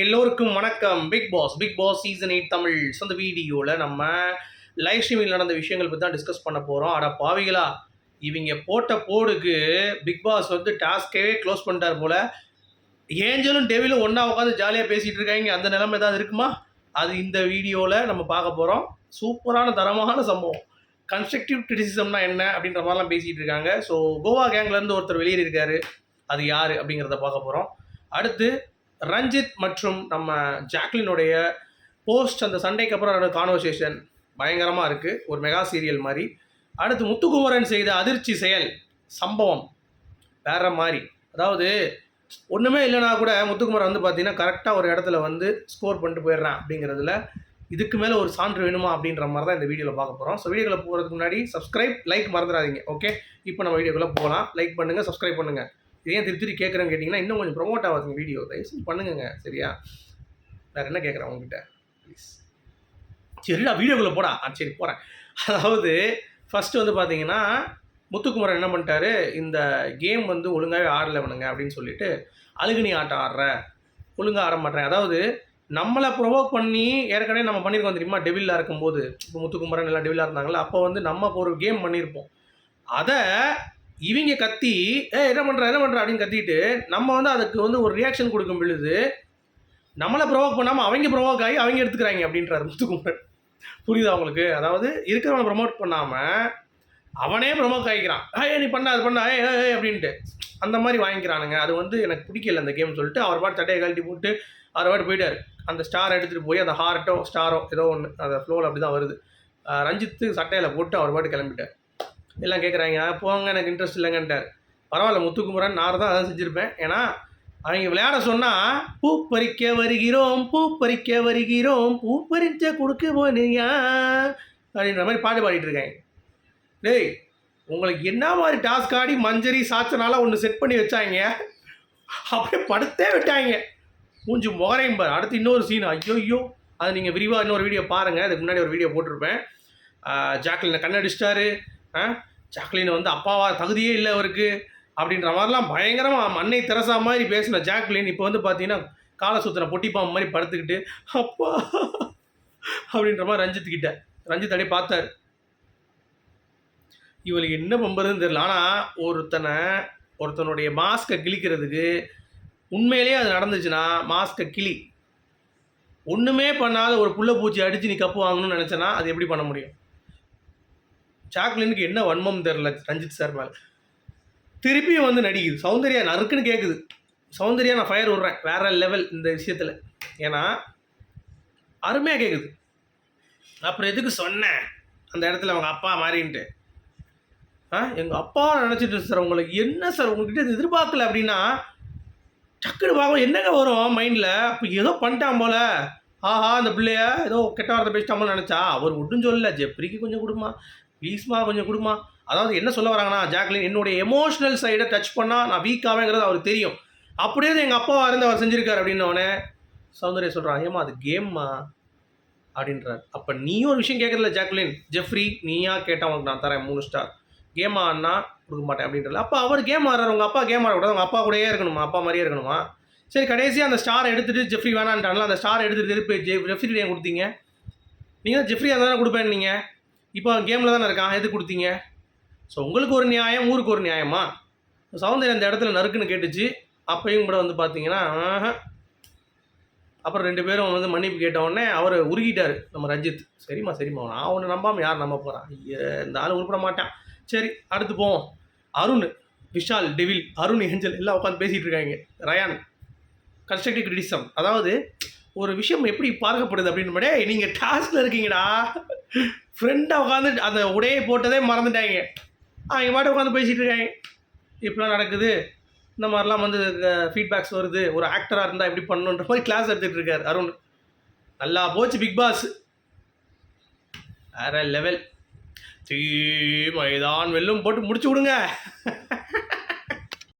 எல்லோருக்கும் வணக்கம். Big boss big boss season eight Tamil சொந்த வீடியோவில் நம்ம லைவ் ஸ்ட்ரீமில் நடந்த விஷயங்கள் பற்றி தான் டிஸ்கஸ் பண்ண போகிறோம் அட பாவிகளா இவங்க போட்ட போடுக்கு பிக் பாஸ் வந்து டாஸ்கே க்ளோஸ் பண்ணிட்டார் போல. ஏஞ்சலும் டெவிலும் ஒன்றா உட்காந்து ஜாலியாக பேசிகிட்டு இருக்காங்க. அந்த நிலைமை ஏதாவது இருக்குமா? அது இந்த வீடியோவில் நம்ம பார்க்க போகிறோம் சூப்பரான தரமான சம்பவம். கன்ஸ்ட்ரக்டிவ் கிரிட்டிசிசம்னா என்ன அப்படின்ற மாதிரிலாம் பேசிகிட்டு இருக்காங்க. ஸோ கோவா கேங்லேருந்து ஒருத்தர் வெளியேறியிருக்காரு. அது யார் அப்படிங்கிறத பார்க்க போகிறோம் அடுத்து ரஞ்சித் மற்றும் நம்ம ஜாக்லினுடைய போஸ்ட் அந்த சண்டைக்கு அப்புறம் நடந்த கான்வர்சேஷன் பயங்கரமாக இருக்குது ஒரு மெகா சீரியல் மாதிரி. அடுத்து முத்துக்குமரன் செய்த அதிர்ச்சி செயல் சம்பவம் வேற மாதிரி. அதாவது ஒன்றுமே இல்லைனா கூட முத்துக்குமரன் வந்து பார்த்தீங்கன்னா கரெக்டாக ஒரு இடத்துல வந்து ஸ்கோர் பண்ணிட்டு போயிடுறேன் அப்படிங்கிறதுல இதுக்கு மேலே ஒரு சான்று வேணுமா அப்படின்ற மாதிரி தான் இந்த வீடியோவில் பார்க்க போகிறோம் ஸோ வீடியோவில் போகிறதுக்கு முன்னாடி சப்ஸ்கிரைப் லைக் மறந்துடாதீங்க ஓகே இப்போ நம்ம வீடியோக்குள்ளே போகலாம். லைக் பண்ணுங்கள் சப்ஸ்கிரைப் பண்ணுங்கள் ஏன் திருப்பி திருப்பி கேட்குறேன்னு கேட்டிங்கன்னா இன்னும் கொஞ்சம் ப்ரொமோட் ஆகாதுங்க வீடியோ தயவுசெய்து பண்ணுங்கங்க சரியா? வேறு என்ன கேட்குறேன் உங்ககிட்ட? ப்ளீஸ் சரிடா வீடியோக்குள்ளே போடா. ஆ சரி போகிறேன் அதாவது ஃபஸ்ட்டு வந்து பார்த்தீங்கன்னா முத்துக்குமரன் என்ன பண்ணிட்டாரு? இந்த கேம் வந்து ஒழுங்காகவே ஆடல வேணுங்க அப்படின்னு சொல்லிட்டு அழுகுனி ஆட்டம் ஆடுற ஒழுங்காக ஆட மாட்டேன் அதாவது நம்மளை ப்ரொவோக் பண்ணி ஏற்கனவே நம்ம பண்ணியிருக்கோம் தெரியுமா? டெவிலாக இருக்கும்போது. இப்போ முத்துக்குமரன் எல்லாம் டெவிலாக இருந்தாங்களா அப்போ வந்து நம்ம இப்போ ஒரு கேம் பண்ணியிருப்போம். அதை இவங்க கத்தி ஏ என்ன பண்ணுற என்ன பண்ணுற அப்படின்னு கத்திட்டு நம்ம வந்து அதுக்கு வந்து ஒரு ரியாக்ஷன் கொடுக்கும் பொழுது நம்மளை ப்ரொவோக் பண்ணாமல் அவங்க ப்ரொவோக் ஆகி அவங்க எடுத்துக்கிறாங்க அப்படின்றார் முத்துக்குமரன். புரியுதா அவங்களுக்கு அதாவது இருக்கிறவங்க ப்ரொமோட் பண்ணாமல் அவனே ப்ரொமோட் ஆகிக்கிறான் ஏ நீ பண்ண அது பண்ண ஏ ஏ அப்படின்ட்டு. அந்த மாதிரி வாங்கிக்கிறானுங்க. அது வந்து எனக்கு பிடிக்கல அந்த கேம் சொல்லிட்டு அவர் பாட்டு சட்டையை கழட்டி போட்டு அவர் பாட்டு போயிட்டார். அந்த ஸ்டார் எடுத்துகிட்டு போய் அந்த ஹார்ட்டோ ஸ்டாரோ ஏதோ ஒன்று அந்த ஃப்ளோவில் அப்படி தான் வருது. ரஞ்சித்து சட்டையில் போட்டு அவர் பாட்டு கிளம்பிட்டார். எல்லாம் கேட்குறாங்க போங்க எனக்கு இன்ட்ரெஸ்ட் இல்லைங்கன்ட்டார். பரவாயில்ல முத்துக்குமரன் நான் தான் அதான் செஞ்சுருப்பேன். ஏன்னா அவங்க விளையாட சொன்னால் பூ பறிக்க வருகிறோம் பூ பறிக்க வருகிறோம் பூ பறிச்ச கொடுக்க போனியா அப்படின்ற மாதிரி பாட்டு பாடிட்டு இருக்காங்க டேய் உங்களுக்கு என்ன மாதிரி டாஸ்க் ஆடி மஞ்சரி சாச்சனால ஒன்று செட் பண்ணி வச்சாங்க? அப்படியே படுத்தே விட்டாங்க. மூஞ்சி முகரையும் பாரு. அடுத்து இன்னொரு சீன் ஐயோ ஐயோ அது நீங்கள் விரிவாக இன்னொரு வீடியோ பாருங்கள் அதுக்கு முன்னாடி ஒரு வீடியோ போட்டிருப்பேன். ஜாக்கில் கண்ணடிச்சிட்டாரு. ஆ ஜாக்லின் வந்து அப்பாவா தகுதியே இல்லை அவருக்கு அப்படின்ற மாதிரிலாம் பயங்கரமாக மண்ணை திரசா மாதிரி பேசின ஜாக்லின் இப்போ வந்து பார்த்தீங்கன்னா காலை சுத்தின பொட்டிப்பாம்பு மாதிரி படுத்துக்கிட்டு அப்பா! அப்படின்ற மாதிரி ரஞ்சித்துக்கிட்ட கிட்ட ரஞ்சித் அடி பார்த்தார். இவளுக்கு என்ன பம்புறதுன்னு தெரியல. ஆனால் ஒருத்தனை ஒருத்தனுடைய மாஸ்கை கிழிக்கிறதுக்கு உண்மையிலேயே அது நடந்துச்சுன்னா மாஸ்கை கிளி ஒன்றுமே பண்ணாத ஒரு புள்ள பூச்சி அடித்து நீ கப்பு வாங்கணும்னு நினச்சனா அது எப்படி பண்ண முடியும்? ஜாக்லினுக்கு என்ன வன்மம் தெரில ரஞ்சித் சார் மேலே. திருப்பியும் வந்து நடிக்குது. சௌந்தர்யா நறுக்குன்னு கேட்குது சௌந்தர்யா நான் ஃபயர் விட்றேன். வேற லெவல் இந்த விஷயத்தில். ஏன்னா அருமையாக கேட்குது அப்புறம் எதுக்கு சொன்னேன்? அந்த இடத்துல அவங்க அப்பா மாறின்ட்டு. ஆ எங்கள் அப்பா நினச்சிட்டு சார் உங்களுக்கு என்ன சார் உங்ககிட்ட எதிர்பார்க்கல அப்படின்னா டக்குனு பார்க்கும். என்னங்க வரும் மைண்டில் அப்போ ஏதோ பண்ணிட்டான் போல. ஆஹா அந்த பிள்ளைய ஏதோ கெட்ட வார்த்தை பேசிட்டாமல் நினச்சா. அவர் ஒன்றும் சொல்லல. ஜெப்ரிக்கு கொஞ்சம் கொடுமா. ப்ளீஸ்மா கொஞ்சம் கொடுமா. அதாவது என்ன சொல்ல வராங்கன்னா ஜாக்லின் என்னுடைய எமோஷனல் சைடை டச் பண்ணால் நான் வீக் ஆவேங்கிறது அவருக்கு தெரியும். அப்படியே எங்கள் அப்பாவாக இருந்து அவர் செஞ்சிருக்காரு அப்படின்னோடனே சௌந்தர்யா சொல்கிறான் ஏமா அது கேம்மா அப்படின்றார். அப்போ நீயும் ஒரு விஷயம் கேட்குறதில்ல ஜாக்லின் ஜெஃப்ரி நீயா? கேட்டால் உனக்கு நான் தரேன் மூணு ஸ்டார் கேம் ஆடினா கொடுக்க மாட்டேன் அப்படின்றல அப்போ அவர் கேம் ஆடுறாரு. உங்கள் அப்பா கேம் ஆடக்கூடாது. உங்கள் அப்பா கூடயே இருக்கணுமா? அப்பா மாதிரியே இருக்கணுமா? சரி கடைசியாக அந்த ஸ்டாரை எடுத்துகிட்டு ஜெஃப்ரி வேணான்ட்டாங்களா அந்த ஸ்டார் எடுத்துகிட்டு திருப்பி ஜெ ஜெஃப்ரி கொடுத்தீங்க? நீங்கள் ஜெஃப்ரி தானே கொடுப்பேன் நீங்கள் இப்போ கேமில் தானே இருக்கான் எது கொடுத்தீங்க? ஸோ உங்களுக்கு ஒரு நியாயம் ஊருக்கு ஒரு நியாயமா? சௌந்தர்யா அந்த இடத்துல நறுக்குன்னு கேட்டுச்சு. அப்பையும் கூட வந்து பார்த்தீங்கன்னா அப்புறம் ரெண்டு பேரும் வந்து மன்னிப்பு கேட்ட உடனே அவர் உருகிட்டார் நம்ம ரஞ்சித். சரிம்மா சரிம்மா நான் ஒன்று நம்பாமல் யார் நம்ப போகிறான் இந்த ஆள் உருப்பிட மாட்டான். சரி அடுத்து போவோம். அருண் விஷால் டெவில் அருண் ஏஞ்சல் எல்லாம் உட்காந்து பேசிகிட்டு இருக்காங்க. ரயான் கன்ஸ்ட்ரக்டிவ் கிரிட்டிசம் அதாவது ஒரு விஷயம் எப்படி பார்க்கப்படுது அப்படின்னு நீங்கள் டாஸ்கில் இருக்கீங்கடா. ஃப்ரெண்டாக உட்காந்து அந்த உடையை போட்டதே மறந்துட்டாங்க. அவங்க பாட்டு உட்காந்து பேசிகிட்டு இருக்காங்க இப்படிலாம் நடக்குது. இந்த மாதிரிலாம் வந்து ஃபீட்பேக்ஸ் வருது. ஒரு ஆக்டராக இருந்தால் எப்படி பண்ணுன்ற மாதிரி கிளாஸ் எடுத்துகிட்டு இருக்கார் அருண். நல்லா போச்சு பிக் பாஸ் வேற லெவல் தீ மைதான் வெல்லும் போட்டு முடிச்சு விடுங்க.